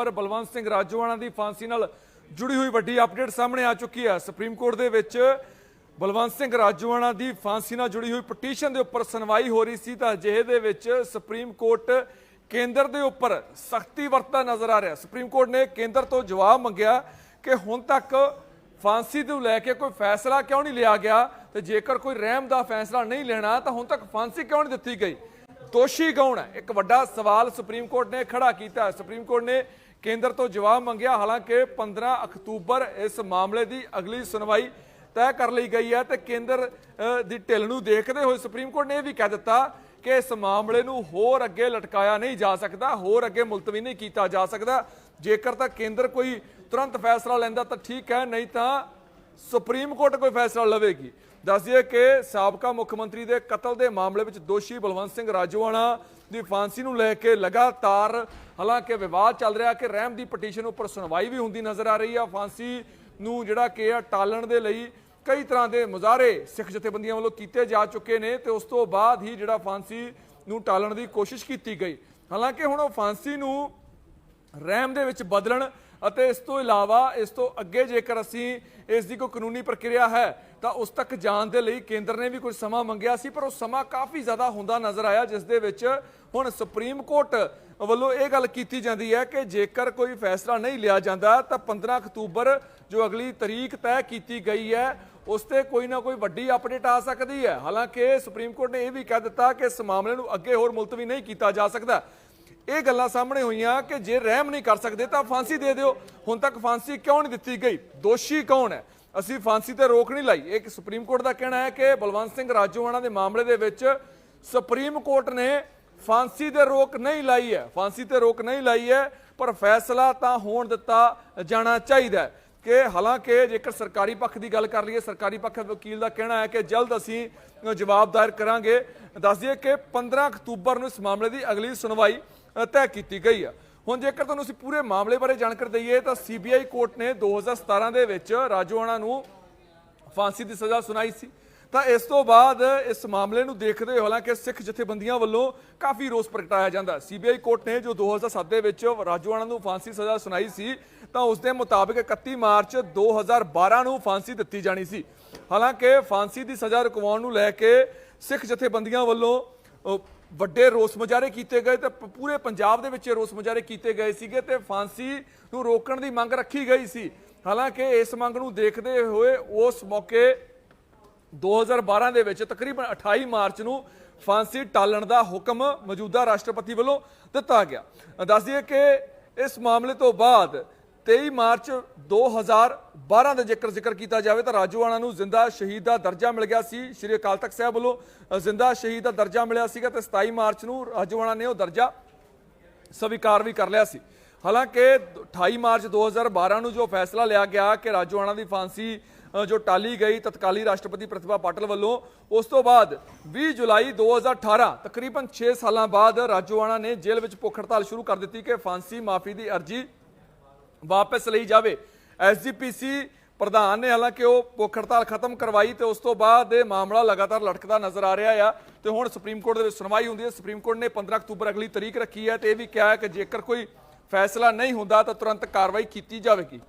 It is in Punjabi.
ਅਕਤੂਬਰ ਬਲਵੰਤ ਸਿੰਘ ਰਾਜੋਆਣਾ ਦੀ ਫਾਂਸੀ ਨਾਲ ਜੁੜੀ ਹੋਈ ਵੱਡੀ ਅਪਡੇਟ ਸਾਹਮਣੇ ਆ ਚੁੱਕੀ ਹੈ। ਸੁਪਰੀਮ ਕੋਰਟ ਦੇ ਵਿੱਚ ਬਲਵੰਤ ਸਿੰਘ ਰਾਜੋਆਣਾ ਦੀ ਫਾਂਸੀ ਨਾਲ ਜੁੜੀ ਹੋਈ ਪਟੀਸ਼ਨ ਦੇ ਉੱਪਰ ਸੁਣਵਾਈ ਹੋ ਰਹੀ ਸੀ ਤਾਂ ਅਜਿਹੇ ਦੇ ਵਿੱਚ ਸੁਪਰੀਮ ਕੋਰਟ ਕੇਂਦਰ ਦੇ ਉੱਪਰ ਸਖਤੀ ਵਰਤਦਾ ਨਜ਼ਰ ਆ ਰਿਹਾ। ਸੁਪਰੀਮ ਕੋਰਟ ਨੇ ਕੇਂਦਰ ਤੋਂ ਜਵਾਬ ਮੰਗਿਆ ਕਿ ਹੁਣ ਤੱਕ ਫਾਂਸੀ ਨੂੰ ਲੈ ਕੇ ਕੋਈ ਫੈਸਲਾ ਕਿਉਂ ਨਹੀਂ ਲਿਆ ਗਿਆ ਤੇ ਜੇਕਰ ਕੋਈ ਰਹਿਮ ਦਾ ਫੈਸਲਾ ਨਹੀਂ ਲੈਣਾ ਤਾਂ ਹੁਣ ਤੱਕ ਫਾਂਸੀ ਕਿਉਂ ਨਹੀਂ ਦਿੱਤੀ ਗਈ? ਦੋਸ਼ੀ ਕੌਣ ਹੈ? ਇੱਕ ਵੱਡਾ ਸਵਾਲ ਸੁਪਰੀਮ ਕੋਰਟ ਨੇ ਖੜਾ ਕੀਤਾ ਸੁਪਰੀਮ ਕੋਰਟ ਨੇ ਕੇਂਦਰ ਤੋਂ ਜਵਾਬ ਮੰਗਿਆ, ਹਾਲਾਂਕਿ 15 ਅਕਤੂਬਰ ਇਸ ਮਾਮਲੇ ਦੀ ਅਗਲੀ ਸੁਣਵਾਈ ਤੈਅ ਕਰ ਲਈ ਗਈ ਹੈ ਤੇ ਕੇਂਦਰ ਦੀ ਢਿੱਲ ਨੂੰ ਦੇਖਦੇ ਹੋਏ ਸੁਪਰੀਮ ਕੋਰਟ ਨੇ ਇਹ ਵੀ ਕਹਿ ਦਿੱਤਾ ਕਿ ਇਸ ਮਾਮਲੇ ਨੂੰ ਹੋਰ ਅੱਗੇ ਲਟਕਾਇਆ ਨਹੀਂ ਜਾ ਸਕਦਾ, ਹੋਰ ਅੱਗੇ ਮੁਲਤਵੀ ਨਹੀਂ ਕੀਤਾ ਜਾ ਸਕਦਾ। ਜੇਕਰ ਤਾਂ ਕੇਂਦਰ ਕੋਈ ਤੁਰੰਤ ਫੈਸਲਾ ਲੈਂਦਾ ਤਾਂ ਠੀਕ ਹੈ, ਨਹੀਂ ਤਾਂ ਸੁਪਰੀਮ ਕੋਰਟ ਕੋਈ ਫੈਸਲਾ ਲਵੇਗੀ। ਦੱਸ ਦਈਏ ਕਿ ਸਾਬਕਾ ਮੁੱਖ ਮੰਤਰੀ ਦੇ ਕਤਲ ਦੇ ਮਾਮਲੇ ਵਿੱਚ ਦੋਸ਼ੀ ਬਲਵੰਤ ਸਿੰਘ ਰਾਜੋਆਣਾ ਦੀ ਫਾਂਸੀ ਨੂੰ ਲੈ ਕੇ ਲਗਾਤਾਰ, ਹਾਲਾਂਕਿ ਵਿਵਾਦ ਚੱਲ ਰਿਹਾ ਕਿ ਰਹਿਮ ਦੀ ਪਟੀਸ਼ਨ ਉੱਪਰ ਸੁਣਵਾਈ ਵੀ ਹੁੰਦੀ ਨਜ਼ਰ ਆ ਰਹੀ ਆ। ਫਾਂਸੀ ਨੂੰ ਜਿਹੜਾ ਕਿ ਆ ਟਾਲਣ ਦੇ ਲਈ ਕਈ ਤਰ੍ਹਾਂ ਦੇ ਮੁਜ਼ਾਹਰੇ ਸਿੱਖ ਜਥੇਬੰਦੀਆਂ ਵੱਲੋਂ ਕੀਤੇ ਜਾ ਚੁੱਕੇ ਨੇ ਤੇ ਉਸ ਤੋਂ ਬਾਅਦ ਹੀ ਜਿਹੜਾ ਫਾਂਸੀ ਨੂੰ ਟਾਲਣ ਦੀ ਕੋਸ਼ਿਸ਼ ਕੀਤੀ ਗਈ। ਹਾਲਾਂਕਿ ਹੁਣ ਉਹ ਫਾਂਸੀ ਨੂੰ ਰਹਿਮ ਦੇ ਵਿੱਚ ਬਦਲਣ ਅਤੇ ਇਸ ਤੋਂ ਇਲਾਵਾ, ਇਸ ਤੋਂ ਅੱਗੇ ਜੇਕਰ ਅਸੀਂ ਇਸ ਦੀ ਕੋਈ ਕਾਨੂੰਨੀ ਪ੍ਰਕਿਰਿਆ ਹੈ, ਤਾਂ ਉਸ ਤੱਕ ਜਾਣ ਦੇ ਲਈ ਕੇਂਦਰ ਨੇ ਵੀ ਕੁਝ ਸਮਾਂ ਮੰਗਿਆ ਸੀ, ਪਰ ਉਹ ਸਮਾਂ ਕਾਫੀ ਜ਼ਿਆਦਾ ਹੁੰਦਾ ਨਜ਼ਰ ਆਇਆ, ਜਿਸ ਦੇ ਵਿੱਚ ਹੁਣ ਸੁਪਰੀਮ ਕੋਰਟ ਵੱਲੋਂ ਇਹ ਗੱਲ ਕੀਤੀ ਜਾਂਦੀ ਹੈ ਕਿ ਜੇਕਰ ਕੋਈ ਫੈਸਲਾ ਨਹੀਂ ਲਿਆ ਜਾਂਦਾ, ਤਾਂ 15 ਅਕਤੂਬਰ ਜੋ ਅਗਲੀ ਤਰੀਕ ਤੈਅ ਕੀਤੀ ਗਈ ਹੈ, ਉਸ ਤੇ ਕੋਈ ਨਾ ਕੋਈ ਵੱਡੀ ਅਪਡੇਟ ਆ ਸਕਦੀ ਹੈ। ਹਾਲਾਂਕਿ ਸੁਪਰੀਮ ਕੋਰਟ ਨੇ ਇਹ ਵੀ ਕਹਿ ਦਿੱਤਾ ਕਿ ਇਸ ਮਾਮਲੇ ਨੂੰ ਅੱਗੇ ਹੋਰ ਮੁਲਤਵੀ ਨਹੀਂ ਕੀਤਾ ਜਾ ਸਕਦਾ। ਇਹ ਗੱਲਾਂ ਸਾਹਮਣੇ ਹੋਈਆਂ ਕਿ ਜੇ ਰਹਿਮ ਨਹੀਂ ਕਰ ਸਕਦੇ ਤਾਂ ਫਾਂਸੀ ਦੇ ਦਿਓ। ਹੁਣ ਤੱਕ ਫਾਂਸੀ ਕਿਉਂ ਨਹੀਂ ਦਿੱਤੀ ਗਈ? ਦੋਸ਼ੀ ਕੌਣ ਹੈ? ਅਸੀਂ ਫਾਂਸੀ ਤੇ ਰੋਕ ਨਹੀਂ ਲਾਈ। ਇਹ ਸੁਪਰੀਮ ਕੋਰਟ ਦਾ ਕਹਿਣਾ ਹੈ ਕਿ ਬਲਵੰਤ ਸਿੰਘ ਰਾਜੋਆਣਾ ਦੇ ਮਾਮਲੇ ਦੇ ਵਿੱਚ ਸੁਪਰੀਮ ਕੋਰਟ ਨੇ ਫਾਂਸੀ ਤੇ ਰੋਕ ਨਹੀਂ ਲਾਈ ਹੈ। ਫਾਂਸੀ ਤੇ ਰੋਕ ਨਹੀਂ ਲਾਈ ਹੈ, ਪਰ ਫੈਸਲਾ ਤਾਂ ਹੋਣ ਦਿੱਤਾ ਜਾਣਾ ਚਾਹੀਦਾ ਹੈ। ਕਿ ਹਾਲਾਂਕਿ ਜੇਕਰ ਸਰਕਾਰੀ ਪੱਖ ਦੀ ਗੱਲ ਕਰ ਲਈਏ, ਸਰਕਾਰੀ ਪੱਖ ਵਕੀਲ ਦਾ ਕਹਿਣਾ ਹੈ ਕਿ ਜਲਦ ਅਸੀਂ ਜਵਾਬ ਦਾਇਰ ਕਰਾਂਗੇ। ਦੱਸ ਦਈਏ ਕਿ 15 ਅਕਤੂਬਰ ਨੂੰ ਇਸ ਮਾਮਲੇ ਦੀ ਅਗਲੀ ਸੁਣਵਾਈ ਤੈਅ ਕੀਤੀ ਗਈ ਆ। ਹੁਣ ਜੇਕਰ ਤੁਹਾਨੂੰ ਅਸੀਂ ਪੂਰੇ ਮਾਮਲੇ ਬਾਰੇ ਜਾਣਕਾਰੀ ਦਈਏ, ਤਾਂ ਸੀਬੀਆਈ ਕੋਰਟ ਨੇ 2017 ਦੇ ਵਿੱਚ ਰਾਜੋਆਣਾ ਨੂੰ ਫਾਂਸੀ ਦੀ ਸਜ਼ਾ ਸੁਣਾਈ ਸੀ। ਤਾਂ ਇਸ ਤੋਂ ਬਾਅਦ ਇਸ ਮਾਮਲੇ ਨੂੰ ਦੇਖਦੇ ਹੋਏ ਹਾਲਾਂਕਿ ਸਿੱਖ ਜਥੇਬੰਦੀਆਂ ਵੱਲੋਂ ਕਾਫੀ ਰੋਸ ਪ੍ਰਗਟਾਇਆ ਜਾਂਦਾ। ਸੀਬੀਆਈ ਕੋਰਟ ਨੇ ਜੋ 2007 ਦੇ ਵਿੱਚ ਰਾਜੋਆਣਾ ਨੂੰ ਫਾਂਸੀ ਸਜ਼ਾ ਸੁਣਾਈ ਸੀ, ਤਾਂ ਉਸ ਦੇ ਮੁਤਾਬਕ 31 ਮਾਰਚ 2012 ਨੂੰ ਫਾਂਸੀ ਦਿੱਤੀ ਜਾਣੀ ਸੀ। ਹਾਲਾਂਕਿ ਫਾਂਸੀ ਦੀ ਸਜ਼ਾ ਰੁਕਵਾਉਣ ਨੂੰ ਲੈ ਕੇ ਸਿੱਖ ਜਥੇਬੰਦੀਆਂ ਵੱਲੋਂ ਵੱਡੇ ਰੋਸ ਮੁਜ਼ਾਹਰੇ ਕੀਤੇ ਗਏ ਤੇ ਪ- ਪੂਰੇ ਪੰਜਾਬ ਦੇ ਵਿੱਚ ਇਹ ਰੋਸ ਮੁਜ਼ਾਹਰੇ ਕੀਤੇ ਗਏ ਸੀਗੇ ਤੇ ਫਾਂਸੀ ਨੂੰ ਰੋਕਣ ਦੀ ਮੰਗ ਰੱਖੀ ਗਈ ਸੀ। ਹਾਲਾਂਕਿ ਇਸ ਮੰਗ ਨੂੰ ਦੇਖਦੇ ਹੋਏ ਉਸ ਮੌਕੇ 2012 ਦੇ ਵਿੱਚ ਤਕਰੀਬਨ 28 ਮਾਰਚ ਨੂੰ ਫਾਂਸੀ ਟਾਲਣ ਦਾ ਹੁਕਮ ਮੌਜੂਦਾ ਰਾਸ਼ਟਰਪਤੀ ਵੱਲੋਂ ਦਿੱਤਾ ਗਿਆ। ਦੱਸ ਦਈਏ ਕਿ ਇਸ ਮਾਮਲੇ ਤੋਂ ਬਾਅਦ 23 ਮਾਰਚ 2012 ਦਾ ਜੇਕਰ ਜ਼ਿਕਰ ਕੀਤਾ ਜਾਵੇ ਤਾਂ ਰਾਜੋਆਣਾ ਨੂੰ ਜ਼ਿੰਦਾ ਸ਼ਹੀਦ ਦਾ ਦਰਜਾ ਮਿਲ ਗਿਆ ਸੀ। ਸ਼੍ਰੀ ਅਕਾਲ ਤਖਤ ਸਾਹਿਬ ਵੱਲੋਂ ਜ਼ਿੰਦਾ ਸ਼ਹੀਦ ਦਾ ਦਰਜਾ ਮਿਲਿਆ ਸੀਗਾ ਤੇ 27 ਮਾਰਚ ਨੂੰ ਰਾਜੋਆਣਾ ਨੇ ਉਹ ਦਰਜਾ ਸਵੀਕਾਰ ਵੀ ਕਰ ਲਿਆ ਸੀ। ਹਾਲਾਂਕਿ 28 ਮਾਰਚ 2012 ਨੂੰ ਜੋ ਫੈਸਲਾ ਲਿਆ ਗਿਆ ਕਿ ਰਾਜੋਆਣਾ ਦੀ ਫਾਂਸੀ ਜੋ ਟਾਲੀ ਗਈ ਤਤਕਾਲੀ ਰਾਸ਼ਟਰਪਤੀ ਪ੍ਰਤਿਭਾ ਪਾਟਲ ਵੱਲੋਂ, ਉਸ ਤੋਂ ਬਾਅਦ 20 ਜੁਲਾਈ 2018 ਤਕਰੀਬਨ 6 ਸਾਲਾਂ ਬਾਅਦ ਰਾਜੋਆਣਾ ਨੇ ਜੇਲ੍ਹ ਵਿੱਚ ਭੁੱਖ ਹੜਤਾਲ ਸ਼ੁਰੂ ਕਰ ਦਿੱਤੀ ਕਿ ਫਾਂਸੀ ਮਾਫੀ ਦੀ ਅਰਜੀ ਵਾਪਸ ਲਈ ਜਾਵੇ। ਐਸਜੀਪੀਸੀ ਪ੍ਰਧਾਨ ਨੇ ਹਾਲਾਂਕਿ ਉਹ ਭੁੱਖ ਹੜਤਾਲ ਖਤਮ ਕਰਵਾਈ ਤੇ ਉਸ ਤੋਂ ਬਾਅਦ ਇਹ ਮਾਮਲਾ ਲਗਾਤਾਰ ਲਟਕਦਾ ਨਜ਼ਰ ਆ ਰਿਹਾ ਆ ਤੇ ਹੁਣ ਸੁਪਰੀਮ ਕੋਰਟ ਦੇ ਵਿੱਚ ਸੁਣਵਾਈ ਹੁੰਦੀ ਹੈ। ਸੁਪਰੀਮ ਕੋਰਟ ਨੇ 15 ਅਕਤੂਬਰ ਅਗਲੀ ਤਰੀਕ ਰੱਖੀ ਹੈ ਤੇ ਇਹ ਵੀ ਕਿਹਾ ਹੈ ਕਿ ਜੇਕਰ ਕੋਈ ਫੈਸਲਾ ਨਹੀਂ ਹੁੰਦਾ ਤਾਂ ਤੁਰੰਤ ਕਾਰਵਾਈ ਕੀਤੀ ਜਾਵੇਗੀ।